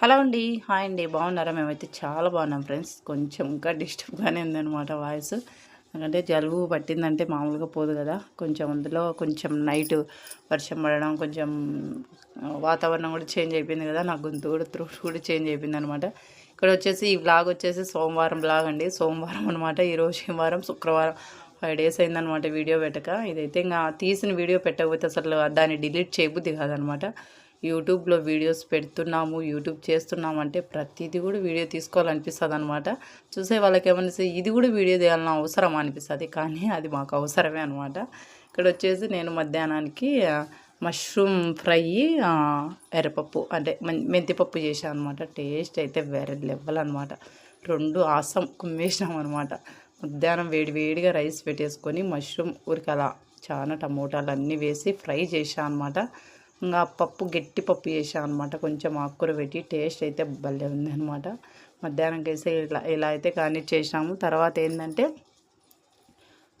Hello అండి. Hi అండి. బాగున్నారా? మేమైతే చాలా బాగున్నాం ఫ్రెండ్స్. కొంచెం ఇంకా డిస్టర్బ్గానే ఉందన్నమాట వాయిస్. ఎందుకంటే జలుబు పట్టిందంటే మామూలుగా పోదు కదా. కొంచెం అందులో కొంచెం నైట్ వర్షం పడడం కొంచెం వాతావరణం కూడా చేంజ్ అయిపోయింది కదా. నా గొంతు కూడా త్రూట్ కూడా చేంజ్ అయిపోయింది అనమాట ఇక్కడ వచ్చేసి ఈ బ్లాగ్ వచ్చేసి సోమవారం బ్లాగ్ అండి. సోమవారం అనమాట ఈరోజు శనివారం శుక్రవారం ఫైవ్ డేస్ అయిందనమాట వీడియో పెట్టక. ఇదైతే ఇంకా తీసిన వీడియో పెట్టకపోతే అసలు దాన్ని డిలీట్ చేయబుద్ది కాదనమాట యూట్యూబ్లో వీడియోస్ పెడుతున్నాము యూట్యూబ్ చేస్తున్నాము అంటే ప్రతిదీ కూడా వీడియో తీసుకోవాలనిపిస్తుంది అనమాట చూసే వాళ్ళకి ఏమనిస్తే ఇది కూడా వీడియో తీయాలన్న అవసరం అనిపిస్తుంది. కానీ అది మాకు అవసరమే అనమాట. ఇక్కడ వచ్చేసి నేను మధ్యాహ్నానికి మష్రూమ్ ఫ్రై ఎర్రపప్పు అంటే మెంతిపప్పు చేశాను అనమాట టేస్ట్ అయితే వేరే లెవెల్ అనమాట. రెండు ఆసం కుమ్మేసినాం అనమాట మధ్యాహ్నం వేడి వేడిగా రైస్ పెట్టేసుకొని మష్రూమ్ ఉరికలా చాలా టమోటాలు అన్నీ వేసి ఫ్రై చేశాను అనమాట ఇంకా పప్పు గట్టి పప్పు చేసాను అనమాట కొంచెం ఆకుకూర పెట్టి టేస్ట్ అయితే భలే ఉంది అనమాట మధ్యాహ్నంకి వేస్తే ఇలా ఇలా అయితే కానీ చేసినాము తర్వాత ఏంటంటే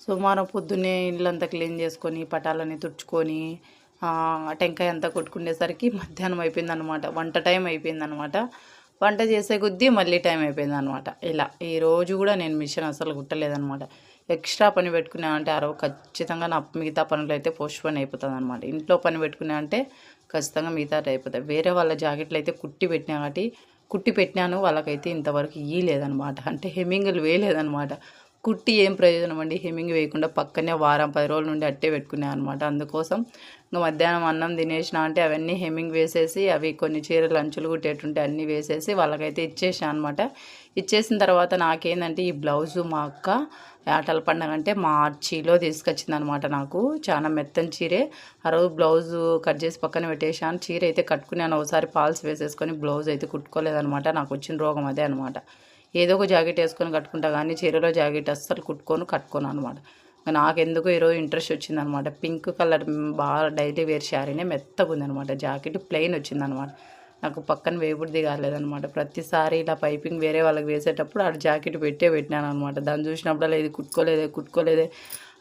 సుమారం పొద్దున్నే ఇల్లంతా క్లీన్ చేసుకొని పటాలని తుడుచుకొని టెంకాయ అంతా కొట్టుకునేసరికి మధ్యాహ్నం అయిపోయిందనమాట వంట టైం అయిపోయిందనమాట వంట చేసే కొద్దీ మళ్ళీ టైం అయిపోయిందనమాట ఇలా ఈరోజు కూడా నేను మిషన్ అసలు కుట్టలేదనమాట ఎక్స్ట్రా పని పెట్టుకున్నా అంటే ఆ రోజు ఖచ్చితంగా నా మిగతా పనులు అయితే పోస్ట్ పోన్ అయిపోతుంది అనమాట ఇంట్లో పని పెట్టుకున్నా అంటే ఖచ్చితంగా మిగతా అయిపోతాయి. వేరే వాళ్ళ జాకెట్లు అయితే కుట్టి పెట్టినా కాబట్టి కుట్టి పెట్టినాను వాళ్ళకైతే ఇంతవరకు ఇయ్యలేదనమాట అంటే హెమ్మింగ్లు వేయలేదనమాట కుట్టి ఏం ప్రయోజనం అండి? హెమ్మింగ్ వేయకుండా పక్కనే వారం పది రోజుల నుండి అట్టే పెట్టుకున్నాను అనమాట అందుకోసం ఇంకా మధ్యాహ్నం అన్నం తినేసిన అంటే అవన్నీ హెమ్మింగ్ వేసేసి అవి కొన్ని చీరలు అంచులు కుట్టేటుంటే అన్నీ వేసేసి వాళ్ళకైతే ఇచ్చేసాను అనమాట ఇచ్చేసిన తర్వాత నాకేందంటే ఈ బ్లౌజు మా అక్క ఆటల పండగ అంటే మార్చిలో తీసుకొచ్చింది అనమాట నాకు. చాలా మెత్తని చీరే. ఆ రోజు బ్లౌజు కట్ చేసి పక్కన పెట్టేసాను చీర అయితే కట్టుకున్నాను. ఒకసారి పాల్స్ వేసేసుకొని బ్లౌజ్ అయితే కుట్టుకోలేదనమాట నాకు వచ్చిన రోగం అదే అనమాట ఏదో ఒక జాకెట్ వేసుకొని కట్టుకుంటా కానీ చీరలో జాకెట్ అస్సలు కుట్టుకొని కట్టుకోను అనమాట నాకెందుకు ఈరోజు ఇంట్రెస్ట్ వచ్చిందనమాట పింక్ కలర్ బాగా డైలీ వేర్ శారీనే మెత్తగా ఉందనమాట జాకెట్ ప్లెయిన్ వచ్చిందనమాట నాకు పక్కన వేపుడిది కాలేదనమాట ప్రతిసారి ఇలా పైపింగ్ వేరే వాళ్ళకి వేసేటప్పుడు ఆ జాకెట్ పెట్టే పెట్టినాను అనమాట దాన్ని చూసినప్పుడల్లా ఇది కుట్టుకోలేదే కుట్టుకోలేదే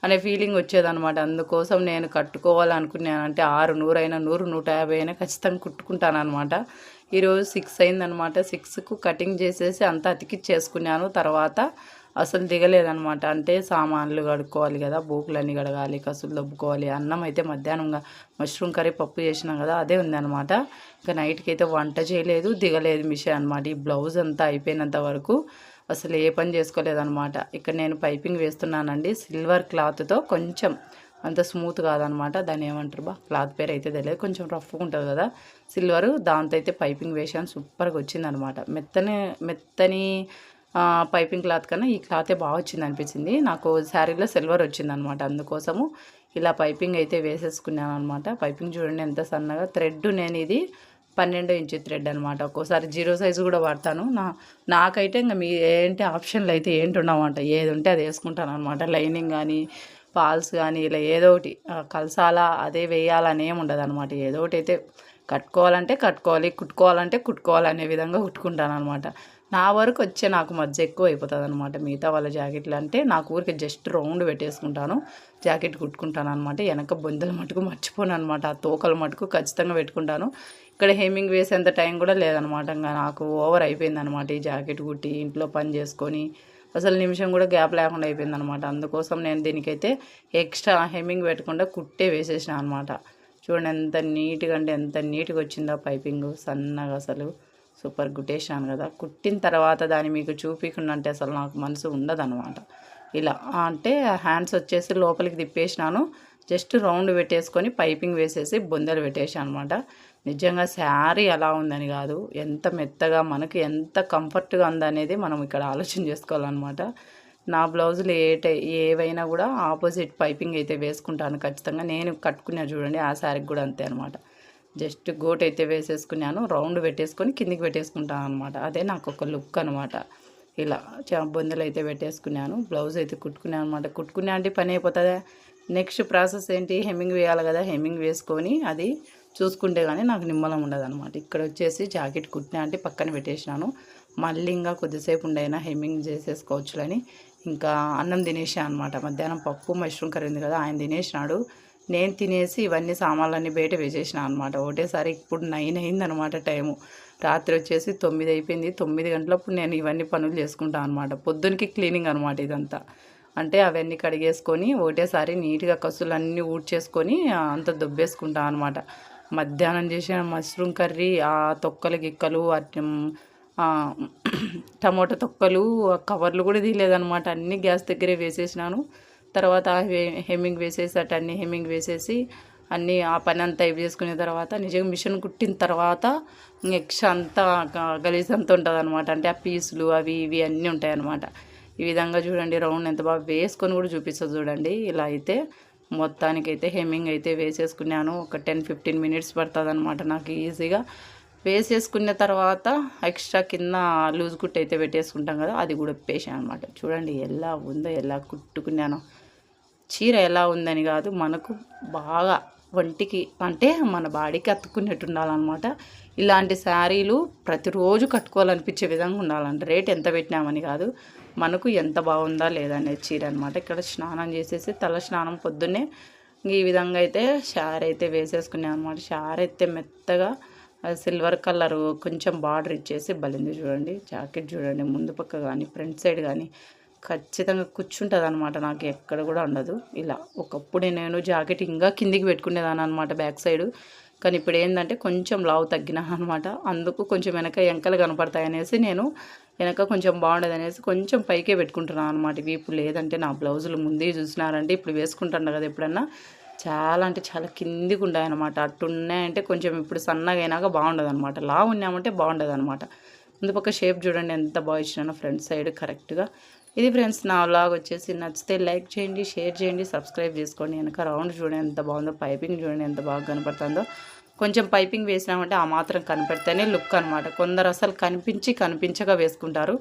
అనే ఫీలింగ్ వచ్చేదనమాట అందుకోసం నేను కట్టుకోవాలనుకున్నాను అంటే ఆరు నూరైనా నూరు నూట యాభై అయినా ఖచ్చితంగా కుట్టుకుంటానమాట ఈరోజు సిక్స్ అయిందనమాట సిక్స్కు కటింగ్ చేసేసి అంతా అతికిచ్చేసుకున్నాను. తర్వాత అసలు దిగలేదనమాట అంటే సామాన్లు కడుక్కోవాలి కదా బూకులన్నీ కడగాలి కసులు దబ్బుకోవాలి అన్నం అయితే మధ్యాహ్నంగా మష్రూమ్ కర్రీ పప్పు చేసినాం కదా అదే ఉందనమాట ఇంకా నైట్కి అయితే వంట చేయలేదు దిగలేదు మిషన్ అనమాట ఈ బ్లౌజ్ అంతా అయిపోయినంత వరకు అసలు ఏ పని చేసుకోలేదన్నమాట. ఇక్కడ నేను పైపింగ్ వేస్తున్నానండి సిల్వర్ క్లాత్తో కొంచెం అంత స్మూత్ కాదనమాట దాన్ని ఏమంటారు బా క్లాత్ పేరు అయితే తెలియదు కొంచెం రఫ్గా ఉంటుంది కదా. సిల్వర్ దాంతో అయితే పైపింగ్ వేసాను సూపర్గా వచ్చిందనమాట మెత్తని మెత్తని పైపింగ్ క్లాత్ కన్నా ఈ క్లాతే బాగా వచ్చింది అనిపించింది. నాకు శారీలో సిల్వర్ వచ్చిందనమాట అందుకోసము ఇలా పైపింగ్ అయితే వేసేసుకున్నాను అనమాట పైపింగ్ చూడండి ఎంత సన్నగా థ్రెడ్ నేను ఇది పన్నెండు ఇంచు థ్రెడ్ అనమాట ఒక్కోసారి జీరో సైజు కూడా వాడతాను. నా నాకైతే ఇంకా మీ ఏంటి ఆప్షన్లు అయితే ఏంటి ఉండమంట ఏది ఉంటే అది వేసుకుంటాను అనమాట లైనింగ్ కానీ ఫాల్స్ కానీ ఇలా ఏదో ఒకటి కలసాలా అదే వేయాలని ఏమి ఉండదు అనమాట ఏదో ఒకటి అయితే కట్టుకోవాలంటే కట్టుకోవాలి కుట్టుకోవాలంటే కుట్టుకోవాలి అనే విధంగా కుట్టుకుంటాను అనమాట నా వరకు వచ్చే నాకు మధ్య ఎక్కువ అయిపోతుంది అనమాట మిగతా వాళ్ళ జాకెట్లు అంటే నాకు ఊరికి జస్ట్ రౌండ్ పెట్టేసుకుంటాను. జాకెట్ కుట్టుకుంటాను అనమాట వెనక బొందల మటుకు మర్చిపోను అనమాట ఆ తోకల మటుకు ఖచ్చితంగా పెట్టుకుంటాను. ఇక్కడ హెమ్మింగ్ వేసేంత టైం కూడా లేదనమాట ఇంకా నాకు ఓవర్ అయిపోయింది అనమాట ఈ జాకెట్ కుట్టి ఇంట్లో పని చేసుకొని. అసలు నిమిషం కూడా గ్యాప్ లేకుండా అయిపోయింది అనమాట అందుకోసం నేను దీనికైతే ఎక్స్ట్రా హెమ్మింగ్ పెట్టకుండా కుట్టే వేసేసిన అనమాట చూడండి ఎంత నీట్గా అంటే ఎంత నీట్గా వచ్చిందో పైపింగ్. సన్నగా అసలు. సూపర్ కుట్టేశాను కదా. కుట్టిన తర్వాత దాన్ని మీకు చూపించకుండా అంటే అసలు నాకు మనసు ఉండదనమాట ఇలా అంటే హ్యాండ్స్ వచ్చేసి లోపలికి తిప్పేసినాను. జస్ట్ రౌండ్ పెట్టేసుకొని పైపింగ్ వేసేసి బొందలు పెట్టేసాను అనమాట నిజంగా శారీ ఎలా ఉందని కాదు ఎంత మెత్తగా మనకు ఎంత కంఫర్ట్గా ఉందనేది మనం ఇక్కడ ఆలోచన చేసుకోవాలన్నమాట. నా బ్లౌజులు ఏట ఏవైనా కూడా ఆపోజిట్ పైపింగ్ అయితే వేసుకుంటాను ఖచ్చితంగా. నేను కట్టుకున్నా చూడండి ఆ శారీకి కూడా అంతే అనమాట జస్ట్ గోట్ అయితే వేసేసుకున్నాను. రౌండ్ పెట్టేసుకొని కిందికి పెట్టేసుకుంటాను అనమాట అదే నాకు ఒక లుక్ అనమాట ఇలా బొందెలు అయితే పెట్టేసుకున్నాను. బ్లౌజ్ అయితే కుట్టుకున్నాను అనమాట కుట్టుకున్నా అంటే పని అయిపోతుందా? నెక్స్ట్ ప్రాసెస్ ఏంటి? హెమ్మింగ్ వేయాలి కదా. హెమ్మింగ్ వేసుకొని అది చూసుకుంటే కానీ నాకు నిమ్మలం ఉండదు అనమాట ఇక్కడ వచ్చేసి జాకెట్ కుట్టినా అంటే పక్కన పెట్టేసినాను. మళ్ళీ ఇంకా కొద్దిసేపు ఉండైనా హెమ్మింగ్ చేసేసుకోవచ్చులని. ఇంకా అన్నం తినేసా అనమాట మధ్యాహ్నం పప్పు మష్రూమ్ కర్రీ ఉంది కదా ఆయన తినేసినాడు. నేను తినేసి ఇవన్నీ సామాన్లన్నీ బయట వేసేసిన అనమాట ఒకటేసారి ఇప్పుడు నైన్ అయిందనమాట టైము. రాత్రి వచ్చేసి తొమ్మిది అయిపోయింది. తొమ్మిది గంటలప్పుడు నేను ఇవన్నీ పనులు చేసుకుంటాను అనమాట పొద్దునకి క్లీనింగ్ అనమాట ఇదంతా. అంటే అవన్నీ కడిగేసుకొని ఒకటేసారి నీట్గా కసులు అన్నీ ఊడ్చేసుకొని అంత దుబ్బేసుకుంటాను అనమాట మధ్యాహ్నం చేసిన మష్రూమ్ కర్రీ ఆ తొక్కలు గిక్కలు అట్- టమోటా తొక్కలు కవర్లు కూడా తీయలేదనమాట అన్నీ గ్యాస్ దగ్గరే వేసేసినాను. తర్వాత హెమ్మింగ్ వేసేసి అటు అన్ని హెమ్మింగ్ వేసేసి అన్నీ ఆ పని అంతా ఇవి చేసుకునే తర్వాత నిజంగా మిషన్ కుట్టిన తర్వాత ఎక్స్ట్రా అంతా గలీజ్ అంతా ఉంటుంది అనమాట అంటే ఆ పీసులు అవి ఇవి అన్నీ ఉంటాయి అనమాట ఈ విధంగా చూడండి రౌండ్ ఎంత బాగా వేసుకొని కూడా చూపిస్తుంది చూడండి. ఇలా అయితే మొత్తానికైతే హెమ్మింగ్ అయితే వేసేసుకున్నాను. ఒక టెన్ ఫిఫ్టీన్ మినిట్స్ పడుతుంది అనమాట నాకు ఈజీగా. వేసేసుకున్న తర్వాత ఎక్స్ట్రా కింద లూజ్ కుట్ అయితే పెట్టేసుకుంటాం కదా అది కూడా వేసాను అనమాట చూడండి ఎలా ఉందో ఎలా కుట్టుకున్నానో. చీర ఎలా ఉందని కాదు మనకు బాగా వంటికి అంటే మన బాడీకి అతుక్కున్నట్టు ఉండాలన్నమాట. ఇలాంటి శారీలు ప్రతిరోజు కట్టుకోవాలనిపించే విధంగా ఉండాలంట. రేట్ ఎంత పెట్టినామని కాదు మనకు ఎంత బాగుందా లేదా అనేది చీర అనమాట ఇక్కడ స్నానం చేసేసి తల స్నానం పొద్దున్నే ఈ విధంగా అయితే షార్ అయితే వేసేసుకున్నాను అనమాట షార్ అయితే మెత్తగా సిల్వర్ కలర్ కొంచెం బార్డర్ ఇచ్చేసి బలింది చూడండి జాకెట్ చూడండి ముందు పక్క కానీ ఫ్రంట్ సైడ్ కానీ ఖచ్చితంగా కూర్చుంటుంది అనమాట నాకు ఎక్కడ కూడా ఉండదు. ఇలా ఒకప్పుడు నేను జాకెట్ ఇంకా కిందికి పెట్టుకునేదాన్ని అనమాట బ్యాక్ సైడ్. కానీ ఇప్పుడు ఏంటంటే కొంచెం లావు తగ్గినా అనమాట అందుకు కొంచెం వెనక ఎంకలు కనపడతాయి అనేసి నేను వెనక కొంచెం బాగుండదు అనేసి కొంచెం పైకే పెట్టుకుంటున్నాను అనమాట ఇవి ఇప్పుడు లేదంటే నా బ్లౌజులు ముందే చూసినారంటే ఇప్పుడు వేసుకుంటాను కదా ఎప్పుడన్నా. చాలా అంటే చాలా కిందికి ఉన్నాయన్నమాట అట్టు ఉన్నాయంటే కొంచెం ఇప్పుడు సన్నగా అయినాక బాగుండదు అనమాట లావు ఉన్నామంటే బాగుండదు అనమాట ముందు పక్క షేప్ చూడండి ఎంత బాగా ఇచ్చినానో ఫ్రంట్ సైడ్ కరెక్ట్గా. ఇది ఫ్రెండ్స్ నా వ్లాగ్ వచ్చేసి నచ్చితే లైక్ చేయండి షేర్ చేయండి సబ్స్క్రైబ్ చేసుకోండి. వెనక రౌండ్ చూడండి ఎంత బాగుందో పైపింగ్ చూడండి ఎంత బాగా కనపడుతుందో. కొంచెం పైపింగ్ వేసినామంటే ఆ మాత్రం కనపడితేనే లుక్ అనమాట కొందరు అసలు కనిపించి కనిపించగా వేసుకుంటారు.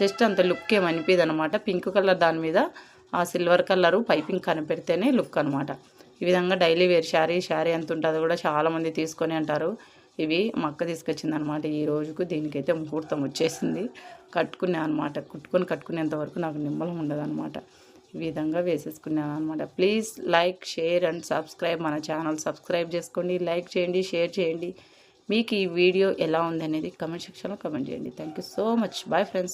జస్ట్ అంత లుక్ ఏం అనమాట పింక్ కలర్ దాని మీద ఆ సిల్వర్ కలరు పైపింగ్ కనిపెడితేనే లుక్ అనమాట ఈ విధంగా డైలీ వేర్ శారీ శారీ ఎంత ఉంటుందో కూడా చాలామంది తీసుకొని అంటారు. ఇవి మా అక్క తీసుకొచ్చింది అనమాట ఈ రోజుకు దీనికైతే ముహూర్తం వచ్చేసింది. కట్టుకున్నా అనమాట. కుట్టుకొని కట్టుకునేంత వరకు నాకు నిమ్మలం ఉండదనమాట. ఈ విధంగా వేసేసుకున్నాను అనమాట please like share and subscribe. మన ఛానల్ సబ్స్క్రైబ్ చేసుకోండి. లైక్ చేయండి షేర్ చేయండి. మీకు ఈ వీడియో ఎలా ఉంది అనేది కమెంట్ సెక్షన్లో కమెంట్ చేయండి. Thank you so much. Bye friends.